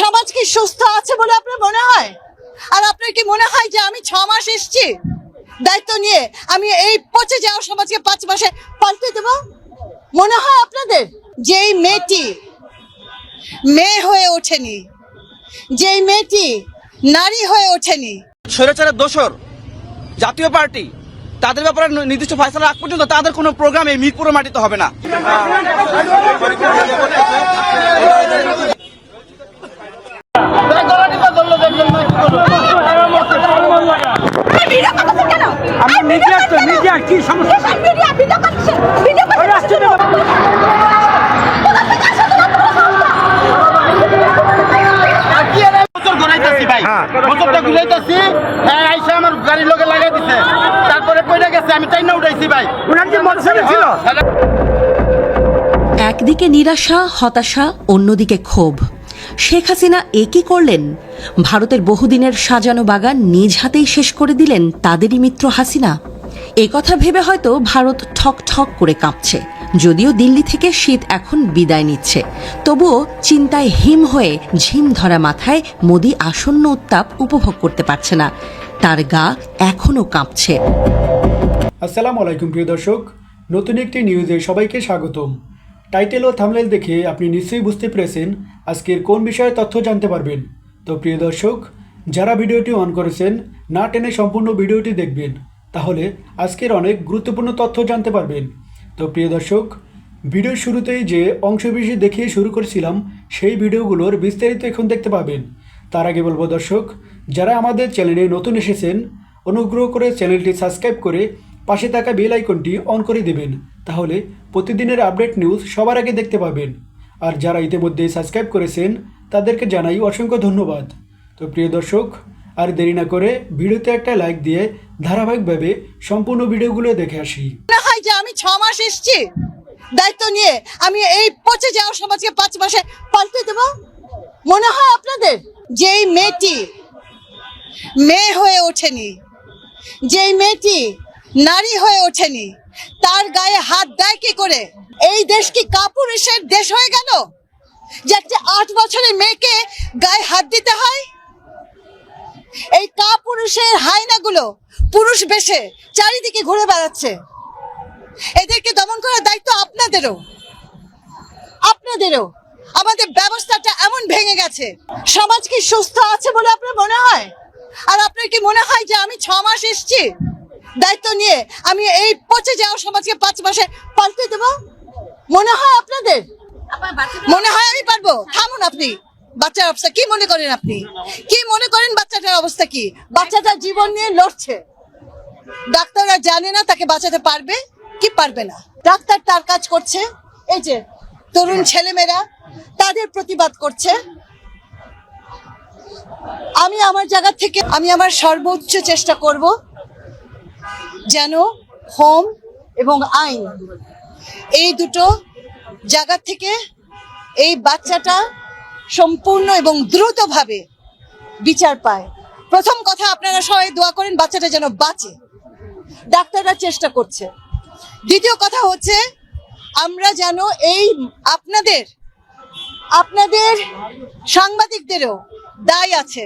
সমাজ কি সুস্থ আছে বলে আপনার মনে হয়? আর আপনার কি মনে হয় যে আমি ছ মাস এসেছি? দায়িত্ব নিয়ে আমি এই পচে যাওয়া সমাজকে পাঁচ মাসে পাল্টে দেব? মনে হয় আপনাদের? যেই মেয়েটি মেয়ে হয়ে ওঠেনি, যেই মেয়েটি নারী হয়ে ওঠেনি। স্বৈরাচারের দোসর জাতীয় পার্টি, তাদের ব্যাপারে নির্দিষ্ট ফয়সলা আগ পর্যন্ত তাদের কোনো প্রোগ্রাম এই মিরপুরের মাটিতে হবে না। কি সমস্যা? বছর ঘুরাইতেছি ভাই। বছরটা ঘুরাইতেছি আমার গাড়ির লোকে লাগাই দিছে। তারপরে কইরা গেছে আমি তাই না উঠাইছি ভাই। ওনার কি মোটরসাইকেল ছিল? একদিকে নিরাশা হতাশা অন্যদিকে ক্ষোভ। শেখ হাসিনা একই করলেন? ভারতের বহুদিনের সাজানো বাগান নিজ হাতেই শেষ করে দিলেন তাদেরই মিত্র হাসিনা। কথা ভেবে হয়তো ভারত ঠক ঠক করে কাঁপছে। যদিও দিল্লি থেকে শীত এখন বিদায় নিচ্ছে। তবুও চিন্তায় হিম হয়ে ঝিম ধরা মাথায় মোদি আসন্ন উত্তাপ উপভোগ করতে পারছে না। তার গা এখনও কাঁপছে। আসসালামু আলাইকুম, প্রিয় দর্শক। নতুন একটি নিউজে সবাইকে স্বাগতম। টাইটেল ও থামলেল দেখে আপনি নিশ্চয়ই বুঝতে পেরেছেন আজকের কোন বিষয়ে তথ্য জানতে পারবেন। তো প্রিয় দর্শক, যারা ভিডিওটি অন করেছেন, না টেনে সম্পূর্ণ ভিডিওটি দেখবেন। তাহলে আজকের অনেক গুরুত্বপূর্ণ তথ্য জানতে পারবেন। তো প্রিয় দর্শক, ভিডিওর শুরুতেই যে অংশবিশেষ দেখিয়ে শুরু করেছিলাম, সেই ভিডিওগুলোর বিস্তারিত এখন দেখতে পাবেন। তার আগে বলব দর্শক, যারা আমাদের চ্যানেলে নতুন এসেছেন, অনুগ্রহ করে চ্যানেলটি সাবস্ক্রাইব করে পাশে থাকা বেল আইকনটি অন করে দেবেন। তাহলে প্রতিদিনের আপডেট নিউজ সবার আগে দেখতে পাবেন। আর যারা ইতিমধ্যে সাবস্ক্রাইব করেছেন, তাদেরকে জানাই অসংখ্য ধন্যবাদ। তো প্রিয় দর্শক আর দেরি না করে ভিডিওতে একটা লাইক দিয়ে ধারাবাহিকভাবে সম্পূর্ণ ভিডিওগুলো দেখে আসি। হয় যে আমি ছ মাস এসেছি। দায়িত্ব নিয়ে আমি এই পচে যাওয়া সমাজকে পাঁচ মাসে পাল্টে দেব। মনে হয় আপনাদের? যেই মেয়েটি মেয়ে হয়ে ওঠেনি, যেই মেয়েটি নারী হয়ে ওঠেনি, তার গায়ে হাত দেয় কি করে? এই দেশ কি কাপুরুষের দেশ হয়ে গেল? যে একটা আট বছরের মেয়েকে গায়ে হাত দিতে হয় এই কাপুরুষের হাইনাগুলো পুরুষ বেশে চারিদিকে ঘুরে বেড়াচ্ছে। এদেরকে দমন করার দায়িত্ব আপনাদেরও। আপনাদেরও। আমাদের ব্যবস্থাটা এমন ভেঙে গেছে। সমাজ কি সুস্থ আছে বলে আপনার মনে হয়? আর আপনার কি মনে হয় যে আমি ছ মাস এসছি? দায়িত্ব নিয়ে আমি এই পচে যাওয়া সমাজকে পাঁচ মাসে পাল্টে দেব? মনে হয় আপনাদের? মনে হয় আমি পারব? থামুন আপনি। বাচ্চার অবস্থা কি মনে করেন আপনি? কি মনে করেন বাচ্চাটার অবস্থা কি? বাচ্চাটা জীবন নিয়ে লড়ছে। ডাক্তাররা জানে না তাকে বাঁচাতে পারবে কি পারবে না। ডাক্তার তার কাজ করছে। এই যে তরুণ ছেলেমেয়েরা তাদের প্রতিবাদ করছে। আমি আমার জায়গা থেকে আমি আমার সর্বোচ্চ চেষ্টা করব যেন হোম এবং আইন এই দুটো জায়গা থেকে এই বাচ্চাটা সম্পূর্ণ এবং দ্রুতভাবে বিচার পায়। প্রথম কথা, আপনারা সবাই দোয়া করেন বাচ্চাটা যেন বাঁচে। ডাক্তাররা চেষ্টা করছে। দ্বিতীয় কথা হচ্ছে, আমরা যেন এই আপনাদের আপনাদের সাংবাদিকদেরও দায় আছে।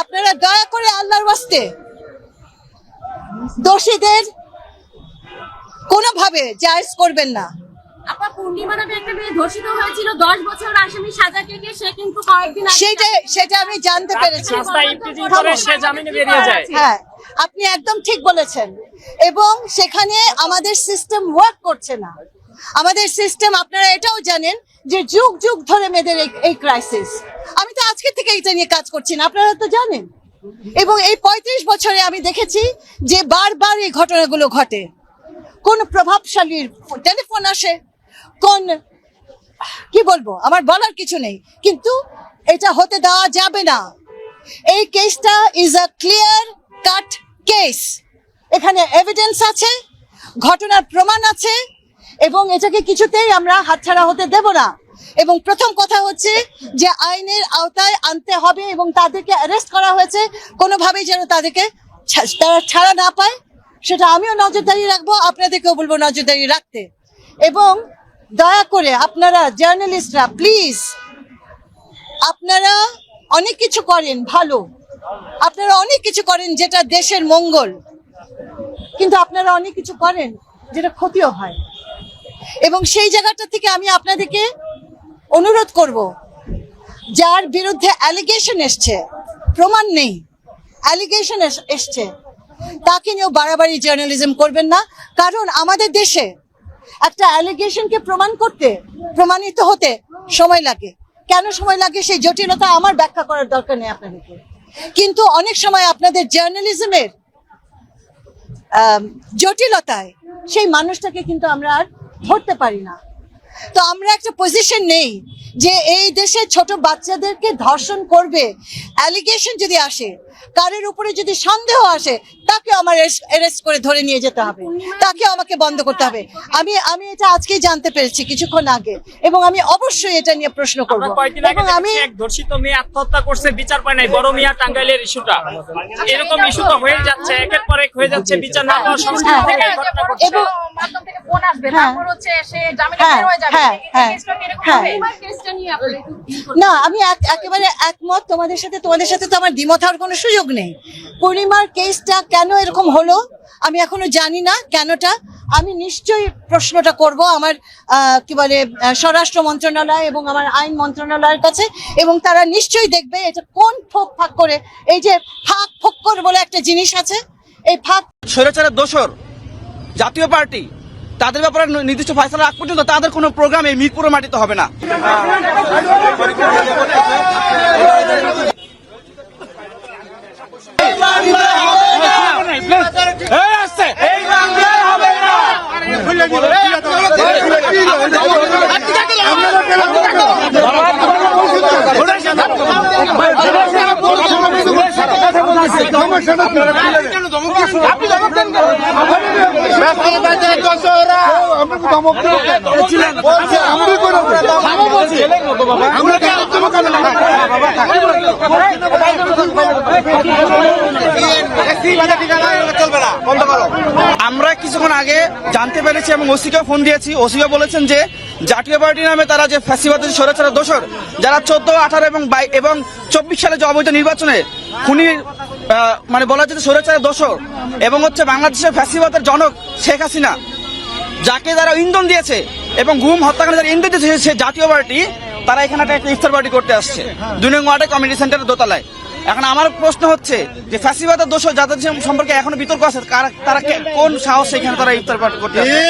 আপনারা দয়া করে আল্লাহর ওয়াস্তে দোষীদের কোনোভাবে জায়েজ করবেন না। আপা পূর্ণিমা নামে একটা মেয়ে ধর্ষিত হয়েছিল দশ বছর আসামি সাজা কেটে সে কিন্তু কয়েকদিন সেটা সেটা আমি জানতে পেরেছি। রাস্তায় ইফতিজিং করে সে জামিনে বেরিয়ে যায়। হ্যাঁ আপনি একদম ঠিক বলেছেন। এবং সেখানে আমাদের সিস্টেম ওয়ার্ক করছে না। আমাদের সিস্টেম আপনারা এটাও জানেন যে যুগ যুগ ধরে মেয়েদের এই- এই ক্রাইসিস আমি তো আজকে থেকে এটা নিয়ে কাজ করছি না আপনারা তো জানেন। এবং এই পঁয়ত্রিশ বছরে আমি দেখেছি যে বারবার এই ঘটনাগুলো ঘটে। কোন প্রভাবশালীর টেলিফোন আসে কোন? কি বলব? আমার বলার কিছু নেই। কিন্তু এটা হতে দেওয়া যাবে না। এই কেসটা is a clear cut case এখানে এভিডেন্স আছে, ঘটনার প্রমাণ আছে, এবং এটাকে কিছুতেই আমরা হাতছাড়া হতে দেব না। এবং প্রথম কথা হচ্ছে যে আইনের আওতায় আনতে হবে এবং তাদেরকে অ্যারেস্ট করা হয়েছে, কোনোভাবেই যেন তাদেরকে তারা ছাড়া না পায়। সেটা আমিও নজরদারি রাখব, আপনাদেরকেও বলব নজরদারি রাখতে। এবং দয়া করে আপনারা জার্নালিস্টরা প্লিজ আপনারা অনেক কিছু করেন, ভালো। আপনারা অনেক কিছু করেন যেটা দেশের মঙ্গল। কিন্তু আপনারা অনেক কিছু করেন যেটা ক্ষতিও হয়। এবং সেই জায়গাটা থেকে আমি আপনাদেরকে অনুরোধ করব, যার বিরুদ্ধে অ্যালিগেশন এসছে, প্রমাণ নেই অ্যালিগেশন এসছে, তাকে নিয়েও বাড়াবাড়ি জার্নালিজম করবেন না, কারণ আমাদের দেশে একটা অ্যালিগেশনকে প্রমাণ করতে, প্রমাণিত হতে সময় লাগে। কেন সময় লাগে? সেই জটিলতা আমার ব্যাখ্যা করার দরকার নেই আপনাদেরকে। কিন্তু অনেক সময় আপনাদের জার্নালিজমের জটিলতায় সেই মানুষটাকে কিন্তু আমরা আর ধরতে পারি না। তো আমরা একটা পজিশন নেই যে এই দেশে ছোট বাচ্চাদেরকে ধর্ষণ করবে। অ্যালিগেশন যদি আসে কারের উপরে যদি সন্দেহ আসে তাকে আমার অ্যারেস্ট করে ধরে নিয়ে যেতে হবে। তাকে আমাকে বন্ধ করতে হবে। আমি আমি এটা আজকেই জানতে পেরেছি কিছুক্ষণ আগে এবং আমি অবশ্যই এটা নিয়ে প্রশ্ন করব। এবং আমি এক ধর্ষিত মেয়ে আত্মহত্যা করছে বিচার পায় নাই বড় মিয়া টাঙ্গাইলের ইস্যুটা। এরকম ইস্যু তো হয়ে যাচ্ছে একের পর এক হয়ে যাচ্ছে বিচার না পাওয়ার সংস্কৃতি থেকে ঘটনা ঘটছে। মাধ্যম থেকে ফোন আসবে হ্যাঁ। তারপর হচ্ছে সে জামিনে হ্যাঁ, বের হয়ে যাবে কেসটা। হবে? কেসটা নিয়ে। না আমি একেবারে একমত তোমাদের সাথে তোমাদের সাথে তো আমার দ্বিমত হওয়ার কোনো সুযোগ নেই পূর্ণিমার কেসটা কেন এরকম হলো আমি এখনও জানি না কেনটা আমি নিশ্চয়ই প্রশ্নটা করব আমার আহ, কি বলে স্বরাষ্ট্র মন্ত্রণালয় এবং আমার আইন মন্ত্রণালয়ের কাছে এবং তারা নিশ্চয়ই দেখবে এটা কোন ফোক ফাঁক করে এই যে ফাঁক ফোক্কর বলে একটা জিনিস আছে এই ফাঁক স্বৈরাচারের দোসর জাতীয় পার্টি তাদের ব্যাপারে নির্দিষ্ট ফয়সালা আগ পর্যন্ত তাদের কোনো প্রোগ্রাম এই মিরপুরে মাটিতে হবে না। আমরা কিছুক্ষণ আগে জানতে পেরেছি এবং ওসিকে ফোন দিয়েছি। ওসিকে বলেছেন যে জাতীয় পার্টি নামে তারা যে ফ্যাসিবাদের স্বৈরাচারের দোষর, যারা চোদ্দ আঠারো এবং এবং চব্বিশ সালে যে অবৈধ নির্বাচনে খুনি মানে বলা যায় যে স্বৈরাচারের দোষর এবং হচ্ছে বাংলাদেশের ফ্যাসিবাদের জনক শেখ হাসিনা যাকে তারা ইন্ধন দিয়েছে এবং গুম হত্যাকাণ্ডে যারা ইন্ধন দিয়েছে সে জাতীয় পার্টি তারা এখানে একটা ইফতার পার্টি করতে আসছে। দুই নং ওয়ার্ডে কমিউনিটি সেন্টারের দোতলায়। এখন আমার প্রশ্ন হচ্ছে যে ফ্যাসিবাদের দোষ যাদের সম্পর্কে এখনও বিতর্ক আছে তারা কোন সাহস এখানে তারা ইফতার পার্টি করতে আসছে?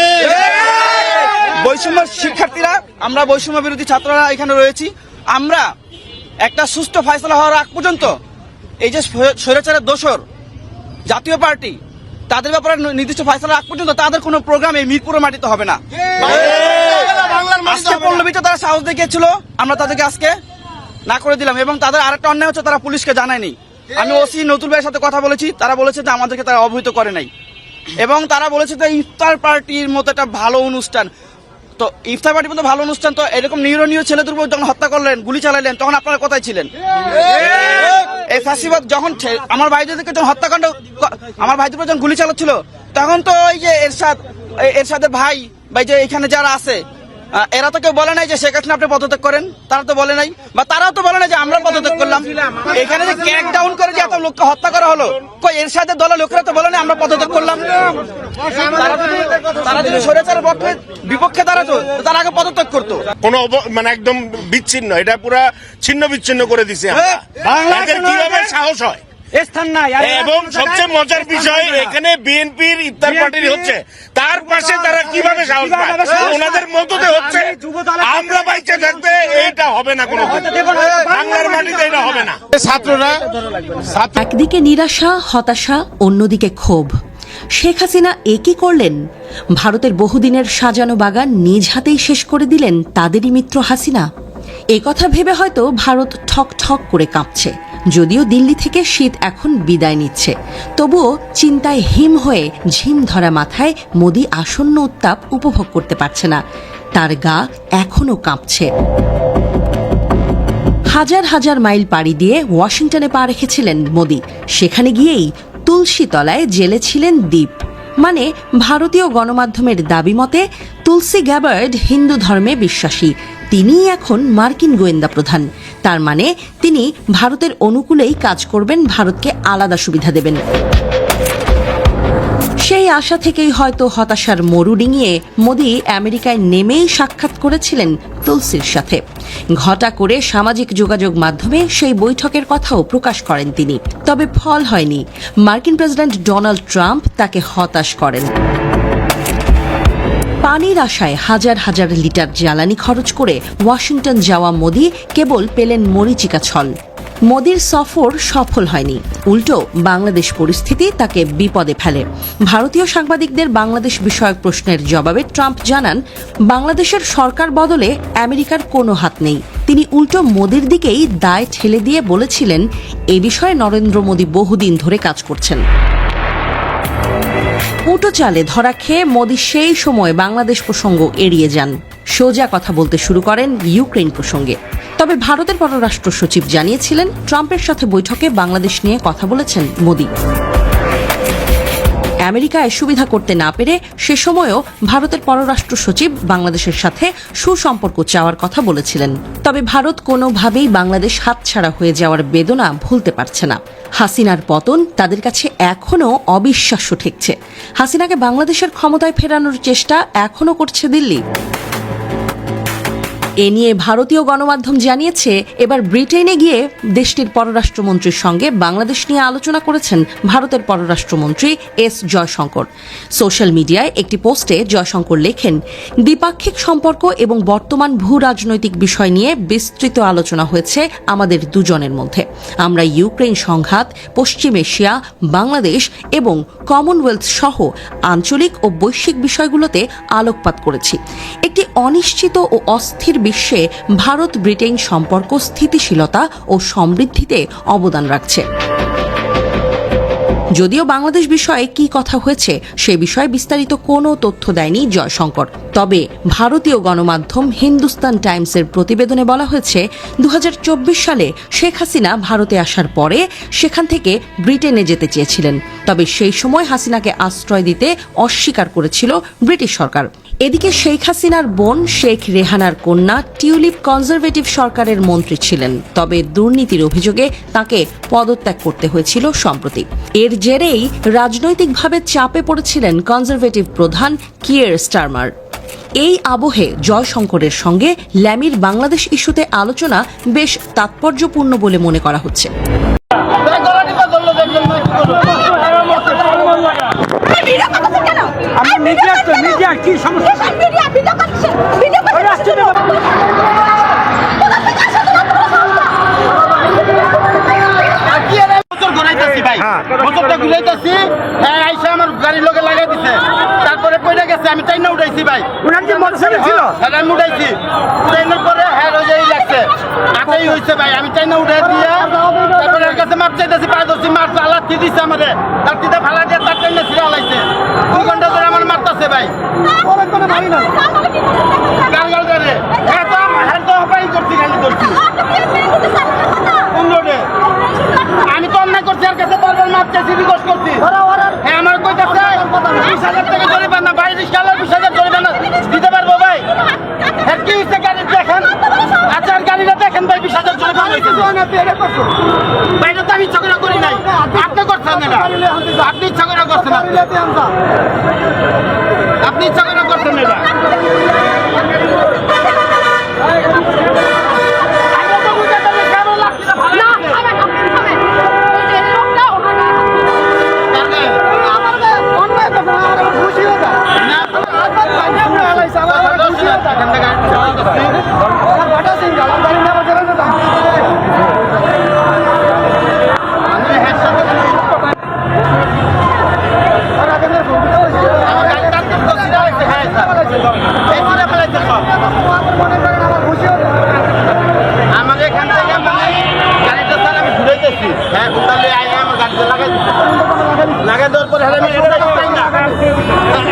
বৈষম্য শিক্ষার্থীরা আমরা বৈষম্য বিরোধী ছাত্ররা এখানে রয়েছি। আমরা একটা সুষ্ঠু ফয়সলা হওয়ার আগ পর্যন্ত এই যে স্বৈ- স্বৈরাচারের দোষর জাতীয় পার্টি তাদের ব্যাপারে নির্দিষ্ট ফয়সলা আগ পর্যন্ত তাদের কোনো প্রোগ্রাম এই মিরপুরে মাটিতে হবে না। আজকে পল্লবীতে তারা সাহস দেখিয়েছিল আমরা তাদেরকে আজকে না করে দিলাম এবং তাদের আরেকটা অন্যায় হচ্ছে তারা পুলিশকে জানায়নি। আমি ওসি নতুন ভাইয়ের সাথে কথা বলেছি তারা বলেছে যে আমাদেরকে তারা অবহিত করে নাই। এবং তারা বলেছে যে ইফতার পার্টির মতো একটা ভালো অনুষ্ঠান তো ইফতার পার্টি মতো ভালো অনুষ্ঠান, তো এরকম নিউরনীয় ছেলেদের উপর যখন হত্যা করলেন, গুলি চালাইলেন তখন আপনারা কোথায় ছিলেন? এই ফাঁসিবাদ যখন আমার ভাইদেরকে যখন হত্যাকাণ্ড আমার ভাইদের উপর যখন গুলি চালাচ্ছিল, তখন তো ওই যে এরশাদ এরশাদের ভাই বা যে এখানে যারা আছে এরা তো কেউ বলে নাই যে শেখ হাসিনা আপনি পদত্যাগ করেন। তারা তো বলে নাই। বা তারাও তো বলে নাই যে আমরা পদত্যাগ করলাম। এখানে যে ক্যাক ডাউন করে যে এত লোককে হত্যা করা হলো কই এর সাথে দলের লোকেরা তো বলে নাই আমরা পদত্যাগ করলাম? তারা যদি- তারা স্বৈরাচারের পক্ষে বিপক্ষে দাঁড়াতো তারা আগে পদত্যাগ করতো। কোনো মানে একদম বিচ্ছিন্ন এটা পুরা ছিন্ন বিচ্ছিন্ন করে দিছে কীভাবে সাহস হয়? স্থান নাই এবং সবচেয়ে মজার বিষয় এখানে বিএনপির ইফতার পার্টির হচ্ছে। তার পাশে তারা কীভাবে সাহস পায়? কীভাবে সাহস পায়? ওনাদের মততে হচ্ছে আমরা বাইচে থাকতে এটা হবে না কোনো বাংলার মাটিতে এটা হবে না। ছাত্ররা একদিকে নিরাশা হতাশা অন্যদিকে ক্ষোভ। শেখ হাসিনা একই করলেন? ভারতের বহুদিনের সাজানো বাগান নিজ হাতেই শেষ করে দিলেন তাদেরই মিত্র হাসিনা। একথা ভেবে হয়তো ভারত ঠক ঠক করে কাঁপছে। যদিও দিল্লি থেকে শীত এখন বিদায় নিচ্ছে, তবুও চিন্তায় হিম হয়ে ঝিম ধরা মাথায় মোদি আসন্ন উত্তাপ উপভোগ করতে পারছে না। তার গা এখনও কাঁপছে। হাজার হাজার মাইল পাড়ি দিয়ে ওয়াশিংটনে পা রেখেছিলেন মোদি। সেখানে গিয়েই তুলসী তলায় জেলে ছিলেন দ্বীপ। মানে ভারতীয় গণমাধ্যমের দাবি মতে, তুলসী গ্যাবার্ড হিন্দু ধর্মে বিশ্বাসী। তিনিই এখন মার্কিন গোয়েন্দা প্রধান। তার মানে তিনি ভারতের অনুকূলেই কাজ করবেন, ভারতকে আলাদা সুবিধা দেবেন। সেই আশা থেকেই হয়তো হতাশার মরু ডিঙিয়ে মোদি আমেরিকায় নেমেই সাক্ষাৎ করেছিলেন তুলসির সাথে। ঘটা করে সামাজিক যোগাযোগ মাধ্যমে সেই বৈঠকের কথাও প্রকাশ করেন তিনি। তবে ফল হয়নি। মার্কিন প্রেসিডেন্ট ডোনাল্ড ট্রাম্প তাকে হতাশ করেন। পানির আশায় হাজার হাজার লিটার জ্বালানি খরচ করে ওয়াশিংটন যাওয়া মোদি কেবল পেলেন মরিচিকা ছল। মোদির সফর সফল হয়নি। উল্টো বাংলাদেশ পরিস্থিতি তাকে বিপদে ফেলে। ভারতীয় সাংবাদিকদের বাংলাদেশ বিষয়ক প্রশ্নের জবাবে ট্রাম্প জানান, বাংলাদেশের সরকার বদলে আমেরিকার কোনো হাত নেই। তিনি উল্টো মোদির দিকেই দায় ঠেলে দিয়ে বলেছিলেন, এ বিষয়ে নরেন্দ্র মোদী বহুদিন ধরে কাজ করছেন। উটো চালে ধরা খেয়ে মোদী সেই সময় বাংলাদেশ প্রসঙ্গ এড়িয়ে যান। সোজা কথা বলতে শুরু করেন ইউক্রেন প্রসঙ্গে। তবে ভারতের পররাষ্ট্র সচিব জানিয়েছিলেন, ট্রাম্পের সাথে বৈঠকে বাংলাদেশ নিয়ে কথা বলেছেন মোদী। আমেরিকায় সুবিধা করতে না পেরে সে সময়ও ভারতের পররাষ্ট্র সচিব বাংলাদেশের সাথে সুসম্পর্ক চাওয়ার কথা বলেছিলেন। তবে ভারত কোনোভাবেই বাংলাদেশ হাতছাড়া হয়ে যাওয়ার বেদনা ভুলতে পারছে না। হাসিনার পতন তাদের কাছে এখনও অবিশ্বাস্য ঠেকছে। হাসিনাকে বাংলাদেশের ক্ষমতায় ফেরানোর চেষ্টা এখনও করছে দিল্লি। এ নিয়ে ভারতীয় গণমাধ্যম জানিয়েছে, এবার ব্রিটেনে গিয়ে দেশটির পররাষ্ট্রমন্ত্রীর সঙ্গে বাংলাদেশ নিয়ে আলোচনা করেছেন ভারতের পররাষ্ট্রমন্ত্রী এস জয়শঙ্কর। সোশ্যাল মিডিয়ায় একটি পোস্টে জয়শঙ্কর লেখেন, দ্বিপাক্ষিক সম্পর্ক এবং বর্তমান ভূ রাজনৈতিক বিষয় নিয়ে বিস্তৃত আলোচনা হয়েছে আমাদের দুজনের মধ্যে। আমরা ইউক্রেন সংঘাত, পশ্চিম এশিয়া, বাংলাদেশ এবং কমনওয়েলথ সহ আঞ্চলিক ও বৈশ্বিক বিষয়গুলোতে আলোকপাত করেছি। একটি অনিশ্চিত ও অস্থির বিশ্বে ভারত ব্রিটেন সম্পর্ক স্থিতিশীলতা ও সমৃদ্ধিতে অবদান রাখছে। যদিও বাংলাদেশ বিষয়ে কি কথা হয়েছে, সে বিষয়ে বিস্তারিত কোনো তথ্য দেয়নি জয়শঙ্কর। তবে ভারতীয় গণমাধ্যম হিন্দুস্তান টাইমসের প্রতিবেদনে বলা হয়েছে দু হাজার চব্বিশ সালে শেখ হাসিনা ভারতে আসার পরে সেখান থেকে ব্রিটেনে যেতে চেয়েছিলেন। তবে সেই সময় হাসিনাকে আশ্রয় দিতে অস্বীকার করেছিল ব্রিটিশ সরকার। এদিকে শেখ হাসিনার বোন শেখ রেহানার কন্যা টিউলিপ কনজারভেটিভ সরকারের মন্ত্রী ছিলেন, তবে দুর্নীতির অভিযোগে তাকে পদত্যাগ করতে হয়েছিল সম্প্রতি। এর জেরেই রাজনৈতিকভাবে চাপে পড়েছিলেন কনজারভেটিভ প্রধান কিয়ের স্টারমার। এই আবহে জয়শঙ্করের সঙ্গে ল্যামির বাংলাদেশ ইস্যুতে আলোচনা বেশ তাৎপর্যপূর্ণ বলে মনে করা হচ্ছে তাই গলা টিপা ধরলো দেখবেন না কি করব? আর কি এর বছর ঘুরাইতাছি ভাই বছরটা ঘুরাইতাছি হ্যাঁ আইসা আমার গাড়ির লোকে লাগাই দিছে তারপরে আমি তাই না উঠাইছি ভাই। উনার কি মোটরসাইকেল ছিল? হ্যাঁ আমি উঠাইছি। উঠাইনোর পরে হ্যাঁ ওই যে এই লাগছে। হাতেই হইছে ভাই আমি তাই না উঠাই দিয়া তারপরে এর কাছে মাপ চাইতেছি পায়ে ধরছি মার লাঠি দিছে আমারে। লাঠিতে ফালা দিয়ে তার টাইনে ছিঁড়ে লাইছে দুই ঘণ্টা ধরে আমার মারতাছে ভাই। গাল গাল করে হ্যাঁ তো হ্যাঁ তো হপাই করছি খালি ধরছি আমি তো অন্যায় করছি আর কাছে বারবার মাপ চাইছি রিকোয়েস্ট করছি। হ্যাঁ আমার কইতাছে বিশ হাজার টাকা জরিমানা ভাই রিক্সাওয়ালা বিশ হাজার জরিমানা দিতে পারব ভাই হ্যাঁ কি হচ্ছে গাড়ি দেখেন আচ্ছা আর গাড়িটা দেখেন ভাই বিশ হাজার জরিমানা হয়েছে ভাই এটা তো আমি ইচ্ছা করে নাই। আপনি করছেন এটা। আপনি করে করছেন আপনি। ঝগড়া করে করছেন এটা।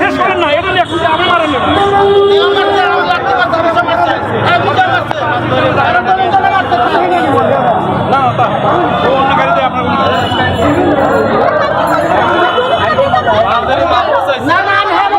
শেষ করেন না এটা নিয়ে খুঁজে আমি মারেন না মারছে আমার লাগতে পারছে আমার মারছে এই বুঝা মারছে আরে তো বুঝা মারছে না বাবা ও অন্য গাড়িতে আপনার না না আমি হ্যাঁ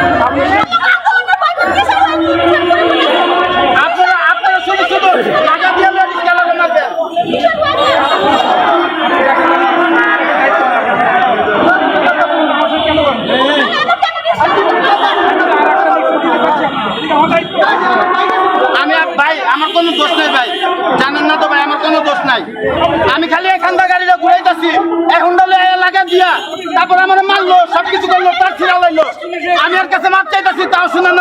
আপনারা আপনারা শুধু শুধু টাকা দিয়ে রিক্সা লাগা মারবেন আমি আর- ভাই আমার কোনো দোষ নাই ভাই জানেন না তো ভাই আমার কোনো দোষ নাই আমি খালি এখানকার গাড়িটা ঘুরাইতেছি এখন বলে লাগা দিয়া তারপর আমার মারলো সব কিছু করল তার ছিড়া লাইলো আমি আর কাছে মাপ চাইতেছি তাও শুনেন